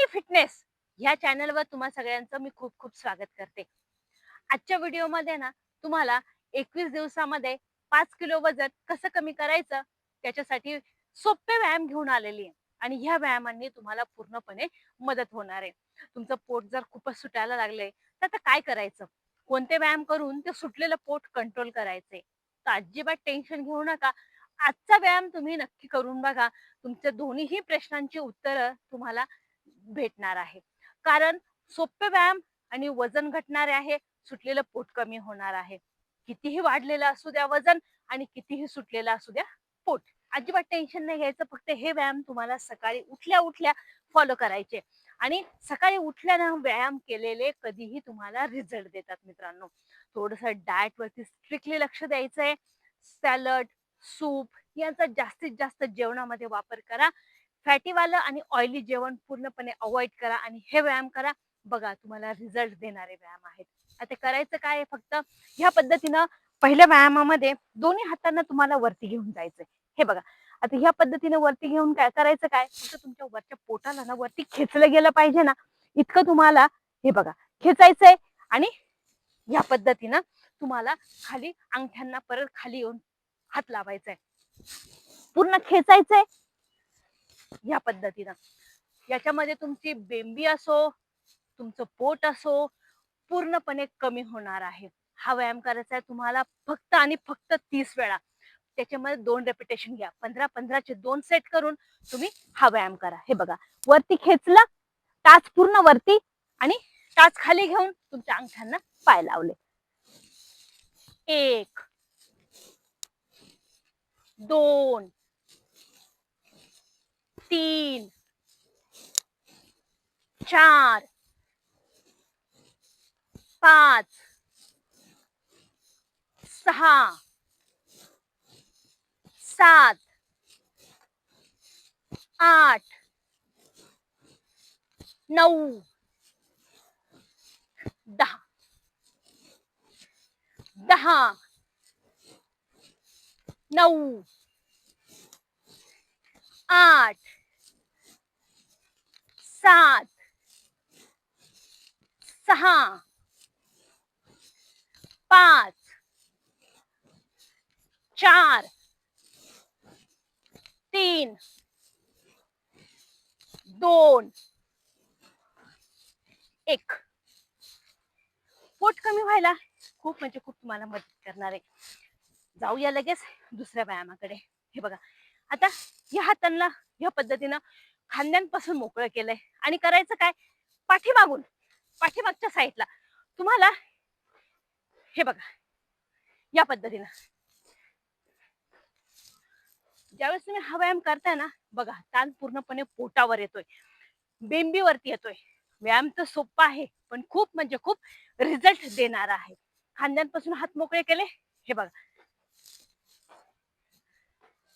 आणि फिटनेस ह्या चॅनलवर तुम्हा सगळ्यांचं मी खूप खूप स्वागत करते. आजच्या व्हिडिओमध्ये ना तुम्हाला एकवीस दिवसामध्ये पाच किलो वजन कसं कमी करायचं त्याच्यासाठी सोपे व्यायाम घेऊन आलेली आहे. आणि ह्या व्यायामांनी तुम्हाला पूर्णपणे मदत होणार आहे. तुमचं पोट जर खूपच सुटायला लागले तर आता काय करायचं? कोणते व्यायाम करून ते सुटलेलं पोट कंट्रोल करायचे तर अजिबात टेन्शन घेऊ नका. आजचा व्यायाम तुम्ही नक्की करून बघा. तुमच्या दोन्हीही प्रश्नांची उत्तरं तुम्हाला भेटणार आहे. कारण सोपे व्यायाम आणि वजन घटणारे आहे सुटलेलं पोट कमी होणार आहे. कितीही वाढलेलं असू द्या वजन आणि कितीही सुटलेलं असू द्या पोट. अजिबात टेन्शन नाही घ्यायचं फक्त हे व्यायाम तुम्हाला सकाळी उठल्या उठल्या फॉलो करायचे. आणि सकाळी उठल्यानं व्यायाम केलेले कधीही तुम्हाला रिझल्ट देतात मित्रांनो. थोडस डाएट वरती स्ट्रिक्टली लक्ष द्यायचंय. सॅलड सूप यांचा जास्तीत जास्त जेवणामध्ये वापर करा. फॅटीवालं आणि ऑइली जेवण पूर्णपणे अवॉइड करा आणि हे व्यायाम करा. बघा तुम्हाला रिझल्ट देणारे व्यायाम आहेत. आता करायचं काय फक्त ह्या पद्धतीनं पहिल्या व्यायामामध्ये दोन्ही हातांना तुम्हाला वरती घेऊन जायचंय. हे बघा आता ह्या पद्धतीने वरती घेऊन काय करायचं काय? फक्त तुमच्या वरच्या पोटाला ना वरती खेचलं गेलं पाहिजे ना. इतकं तुम्हाला हे बघा खेचायचंय आणि या पद्धतीनं तुम्हाला खाली अंगठ्यांना परत खाली येऊन हात लावायचाय. पूर्ण खेचायचंय या पद्धतीनं. याच्यामध्ये तुमची बेंबी असो तुमचं पोट असो पूर्णपणे कमी होणार आहे. हा व्यायाम करायचा आहे तुम्हाला फक्त आणि फक्त तीस वेळा. त्याच्यामध्ये दोन रेपिटेशन घ्या. पंधरा पंधराचे दोन सेट करून तुम्ही हा व्यायाम करा. हे बघा. वरती खेचला टाच पूर्ण वरती आणि टाच खाली घेऊन तुमच्या अंगठ्यांना पाय लावले. एक दोन तीन चार पाच सहा सात आठ नऊ दहा दहा नऊ आठ सात सहा पाच चार तीन दोन एक. पोट कमी व्हायला खूप म्हणजे खूप तुम्हाला मदत करणार आहे. जाऊया लगेच दुसऱ्या व्यायामाकडे. हे बघा. आता या हातांना या पद्धतीनं खांद्यांपासून मोकळं केलंय. आणि करायचं काय? पाठीमागून पाठीमागच्या साईडला. तुम्हाला हे बघा या पद्धतीनं. ज्यावेळेस तुम्ही हा व्यायाम करताय ना बघा ताण पूर्णपणे पोटावर येतोय. बेंबीवरती येतोय. व्यायाम तर सोपा आहे पण खूप म्हणजे खूप रिझल्ट देणारा आहे. खांद्यांपासून हात मोकळे केले हे बघा.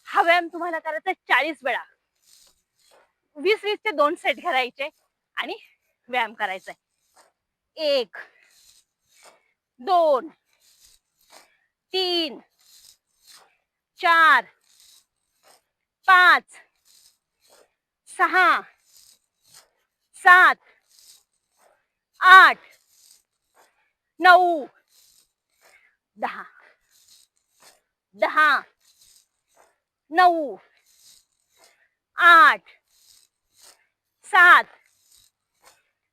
हा व्यायाम तुम्हाला करायचा चाळीस वेळा. वीस वीसचे दोन सेट करायचे आणि व्यायाम करायचा एक दोन तीन चार पाच सहा सात आठ नऊ दहा. दहा नऊ आठ सात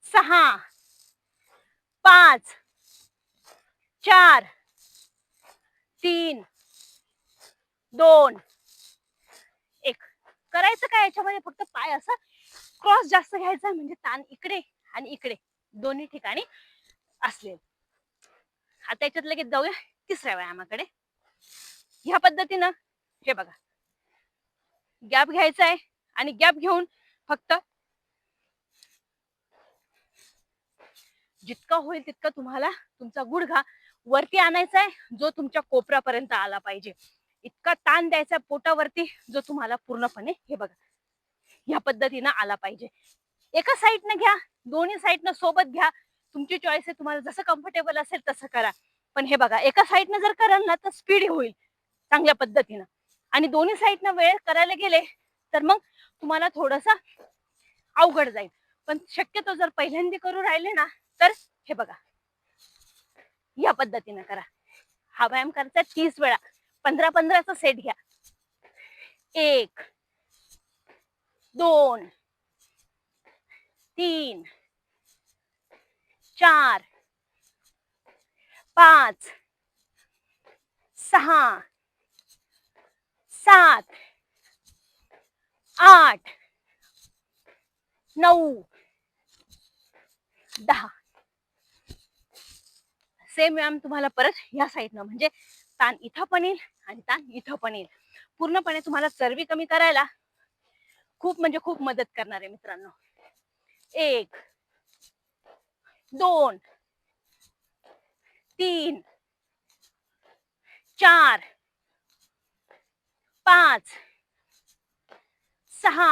सहा पाच चार तीन दोन. एक. करायचं काय याच्यामध्ये? फक्त पाय असं क्रॉस जास्त घ्यायचा म्हणजे ताण इकडे आणि इकडे. दोन्ही ठिकाणी असले आता याच्यात लगेच जाऊया तिसऱ्या व्यायामाकडे. ह्या पद्धतीनं हे बघा. गॅप घ्यायचा आहे आणि गॅप घेऊन फक्त जितका होईल तितका तुम्हाला तुमचा गुडघा वरती आणायचा आहे जो तुमच्या कोपऱ्यापर्यंत आला पाहिजे. इतका ताण द्यायचा पोटावरती जो तुम्हाला पूर्णपणे हे बघा ह्या पद्धतीनं आला पाहिजे. एका साईडनं घ्या दोन्ही साईडनं सोबत घ्या. तुमची चॉईस आहे तुम्हाला जसं कम्फर्टेबल असेल तसं करा. पण हे बघा एका साईडनं जर कराल ना तर स्पीड होईल चांगल्या पद्धतीनं. आणि दोन्ही साईडनं वेळ करायला गेले तर मग तुम्हाला थोडस अवघड जाईल. पण शक्यतो जर पहिल्यांदा करू राहिले ना तर हे बघा. या पद्धतीनं करा. हा व्यायाम करायचा तीस वेळा. पंधरा पंधराचा सेट घ्या. एक दोन तीन चार पाच सहा सात आठ नऊ दहा. सेम व्यायाम तुम्हाला परत या साईडनं म्हणजे ताण इथं पण येईल आणि ताण इथं पण येईल. पूर्णपणे तुम्हाला चरबी कमी करायला खूप म्हणजे खूप मदत करणार आहे मित्रांनो. एक दोन तीन चार पाच सहा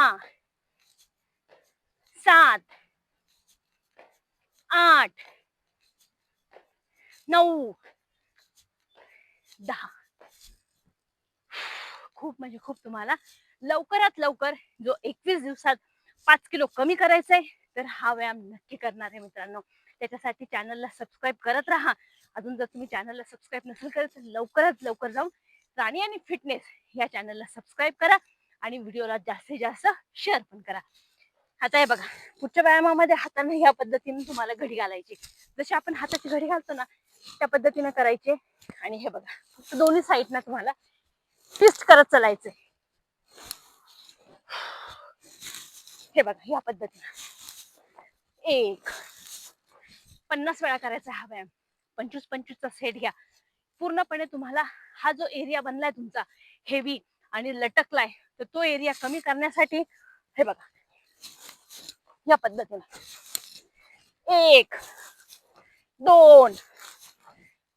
सात आठ नऊ. दहा. खूप म्हणजे खूप तुम्हाला लवकरात लवकर जो एकवीस दिवसात पाच किलो कमी करायचा आहे तर हा व्यायाम नक्की करणार आहे मित्रांनो. त्याच्यासाठी चॅनलला सबस्क्राईब करत राहा. अजून जर तुम्ही चॅनलला सबस्क्राईब नसेल करत तर लवकरात लवकर जाऊन प्राणी आणि फिटनेस या चॅनलला सबस्क्राईब करा आणि व्हिडिओला जास्तीत जास्त शेअर पण करा. आता हे बघा पुढच्या व्यायामामध्ये हाताने ह्या पद्धतीने तुम्हाला घडी घालायची. जशी आपण हाताची घडी घालतो ना त्या पद्धतीने करायचे. आणि हे बघा फक्त दोन्ही साईडनं तुम्हाला ट्विस्ट करत चालायचे हे बघा ह्या पद्धतीनं. एक पन्नास वेळा करायचा हा व्यायाम. पंचवीस पंचवीसचा सेट घ्या. पूर्णपणे तुम्हाला हा जो एरिया बनलाय तुमचा हेवी आणि लटकलाय तर तो एरिया कमी करण्यासाठी हे बघा या पद्धतीनं. एक दोन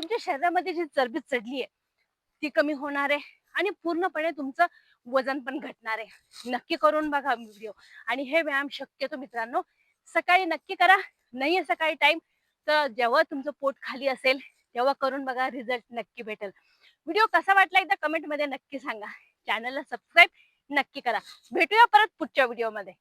तुमच्या शरीरामध्ये जी चरबी चढली आहे ती कमी होणार आहे आणि पूर्णपणे तुमचं वजन पण घटणार आहे. नक्की करून बघा व्हिडिओ आणि हे व्यायाम शक्यतो मित्रांनो सकाळी नक्की करा. नाही सकाळी टाइम तर जेव्हा तुमचं पोट खाली असेल तेव्हा करून बघा रिझल्ट नक्की भेटेल. व्हिडिओ कसा वाटला एकदा कमेंटमध्ये नक्की सांगा. चॅनलला सबस्क्राईब नक्की करा. भेटूया परत पुढच्या व्हिडिओमध्ये